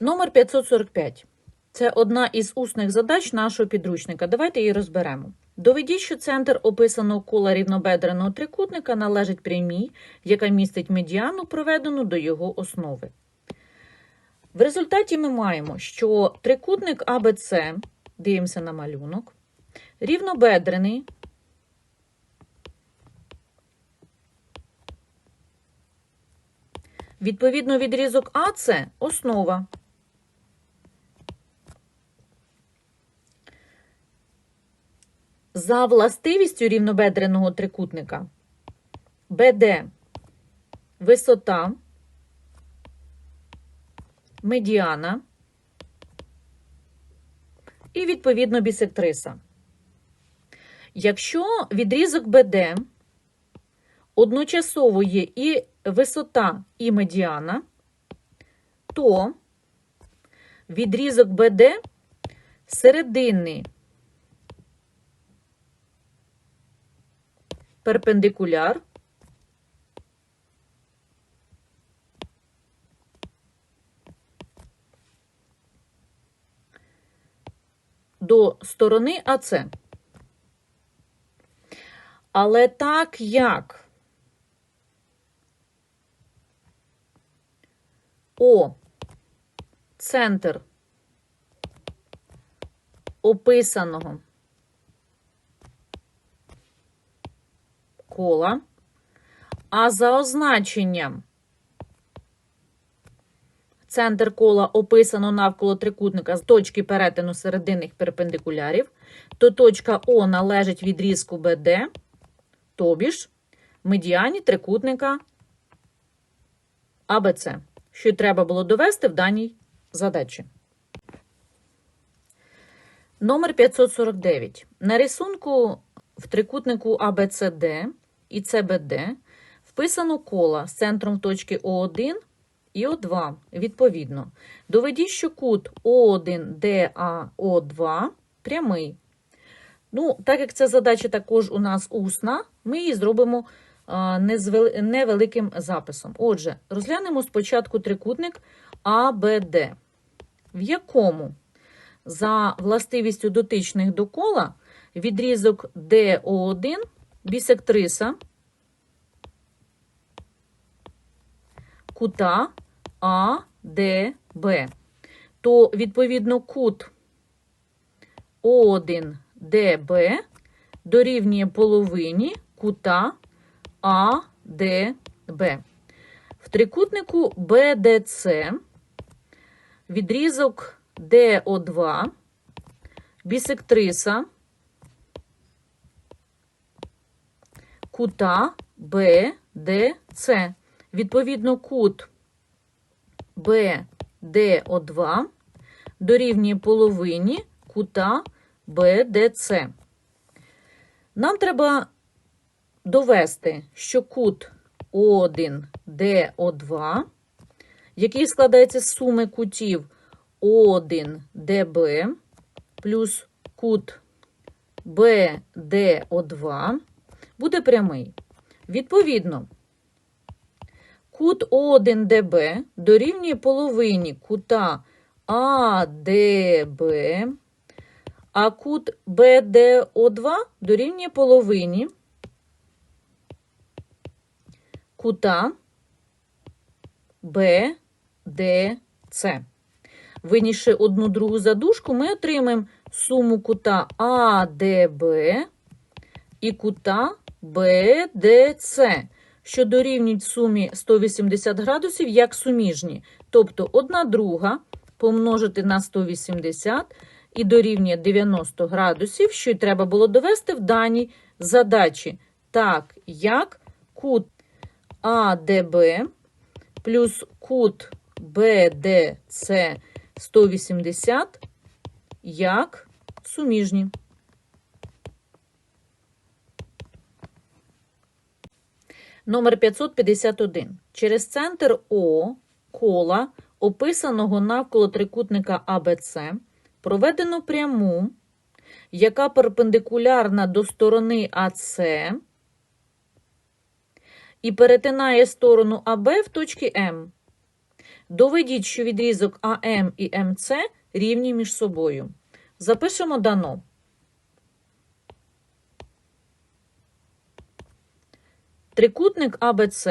Номер 545. Це одна із усних задач нашого підручника. Давайте її розберемо. Доведіть, що центр описаного кола рівнобедреного трикутника належить прямій, яка містить медіану, проведену до його основи. В результаті ми маємо, що трикутник АБЦ, дивимося на малюнок, рівнобедрений. Відповідно, відрізок А це основа. За властивістю рівнобедреного трикутника. БД висота, медіана. І відповідно бісектриса. Якщо відрізок БД одночасово є і висота, і медіана, то відрізок БД серединний перпендикуляр до сторони АЦ. Але так як О центр описаного кола, а за означенням центр кола описано навколо трикутника з точки перетину серединних перпендикулярів, то точка О належить відрізку БД, тобі ж медіані трикутника АБЦ, що треба було довести в даній задачі. Номер 549. На рисунку в трикутнику ABCD і CBD вписано кола з центром точки О1 і О2, відповідно. Доведіть, що кут О1ДАО2 прямий. Ну, так як ця задача також у нас усна, ми її зробимо невеликим записом. Отже, розглянемо спочатку трикутник АБД, в якому за властивістю дотичних до кола відрізок ДО1 бісектриса кута АДБ. То, відповідно, кут О1ДБ дорівнює половині кута АДБ. В трикутнику БДЦ відрізок ДО2 бісектриса кута БДЦ. Відповідно, кут БДО2 дорівнює половині кута БДЦ. Нам треба довести, що кут О1 ДО2, який складається з суми кутів О1 ДБ плюс кут БДО2 буде прямий. Відповідно, кут О1ДБ дорівнює половині кута АДБ, а кут БДО2 дорівнює половині кута БДЦ. Винісши одну другу задушку, ми отримаємо суму кута АДБ і кута БДЦ, що дорівнюють сумі 180 градусів як суміжні. Тобто 1 друга помножити на 180 і дорівнює 90 градусів, що й треба було довести в даній задачі. Так, як кут АДБ плюс кут БДЦ 180 як суміжні. Номер 551. Через центр О кола, описаного навколо трикутника АБЦ, проведено пряму, яка перпендикулярна до сторони АЦ і перетинає сторону АБ в точці М. Доведіть, що відрізок АМ і МЦ рівні між собою. Запишемо дано. Трикутник АБЦ,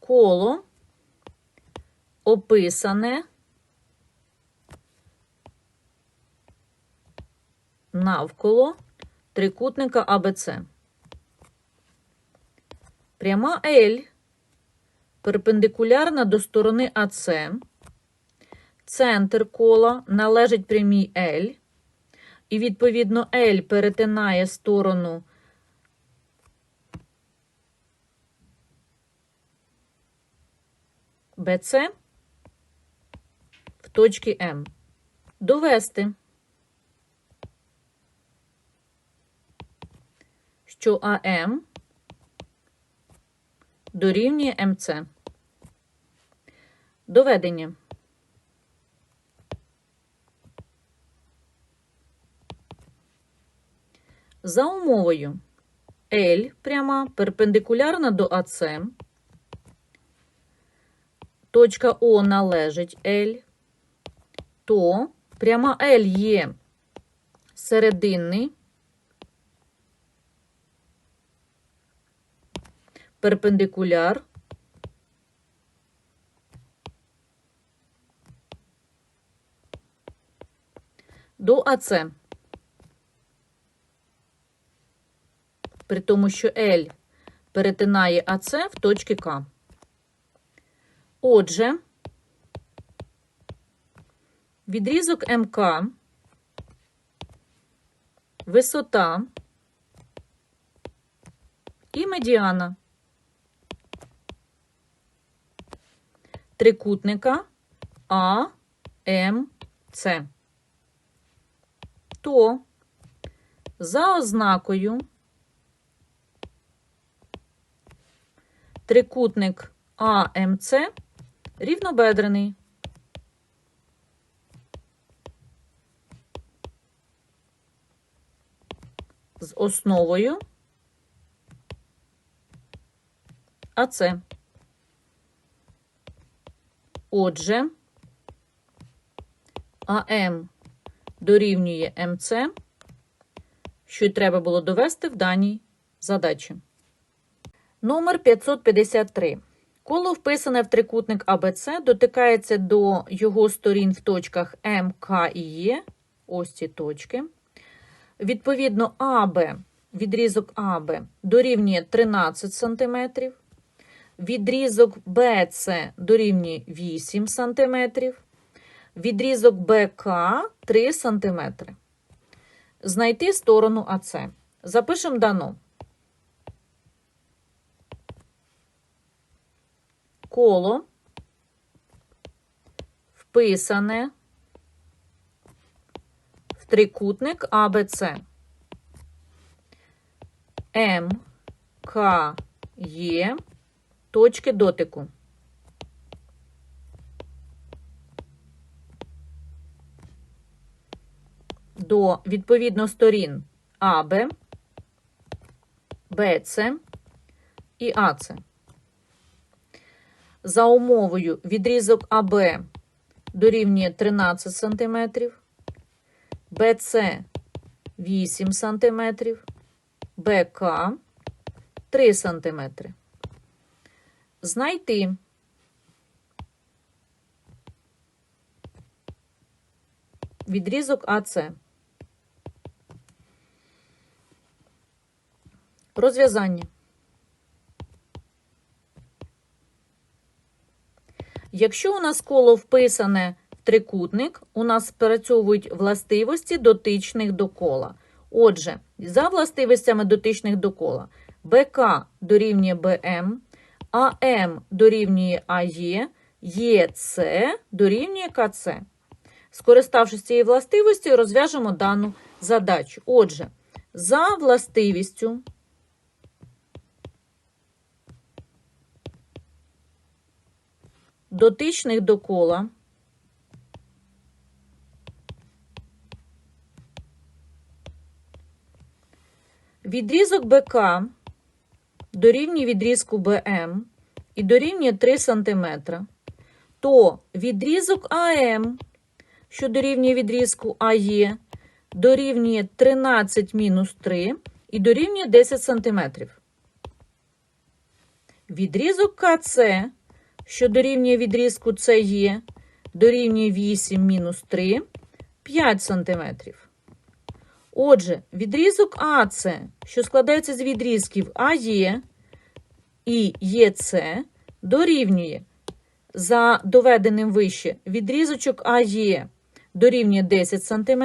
коло описане навколо трикутника АБЦ. Пряма L перпендикулярна до сторони АЦ. Центр кола належить прямій L. І, відповідно, L перетинає сторону BC в точці М. Довести, що АМ дорівнює МЦ. Доведення. За умовою L пряма перпендикулярна до АЦ, точка О належить L, то пряма L є серединний перпендикуляр до АЦ. При тому, що L перетинає АЦ в точці К. Отже, відрізок МК, висота і медіана трикутника А, М. То за ознакою трикутник АМЦ рівнобедрений. З основою АЦ. Отже, АМ дорівнює МЦ, що й треба було довести в даній задачі. Номер 553. Коло вписане в трикутник АБЦ дотикається до його сторін в точках М, К і Є. Ось ці точки. Відповідно, АБ, відрізок АБ дорівнює 13 см. Відрізок БЦ дорівнює 8 см. Відрізок БК 3 см. Знайти сторону АЦ. Запишемо дано. Коло вписане в трикутник АБЦ. М, К, Є, точки дотику. До відповідно сторін АБ, БЦ і АЦ. За умовою відрізок АБ дорівнює 13 см, БЦ 8 см, БК 3 см. Знайти відрізок АЦ. Розв'язання. Якщо у нас коло вписане в трикутник, у нас спрацьовують властивості дотичних до кола. Отже, за властивостями дотичних до кола, БК дорівнює БМ, АМ дорівнює АЄ, ЄЦ дорівнює КЦ. Скориставшись цією властивістю, розв'яжемо дану задачу. Отже, за властивістю дотичних до кола відрізок БК дорівнює відрізку БМ, і дорівнює 3 см, то відрізок АМ, що дорівнює відрізку АЕ, дорівнює 13 мінус 3 і дорівнює 10 см. Відрізок КЦ, що дорівнює відрізку СЕ, дорівнює 8 мінус 3, 5 см. Отже, відрізок АЦ, що складається з відрізків АЕ і ЄЦ, дорівнює за доведеним вище відрізочок АЕ дорівнює 10 см,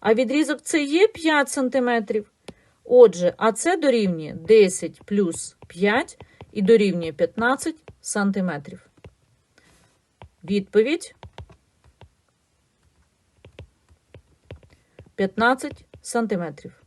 а відрізок СЕ 5 см. Отже, АЦ дорівнює 10 плюс 5 і дорівнює 15 сантиметрів. Відповідь 15 сантиметрів.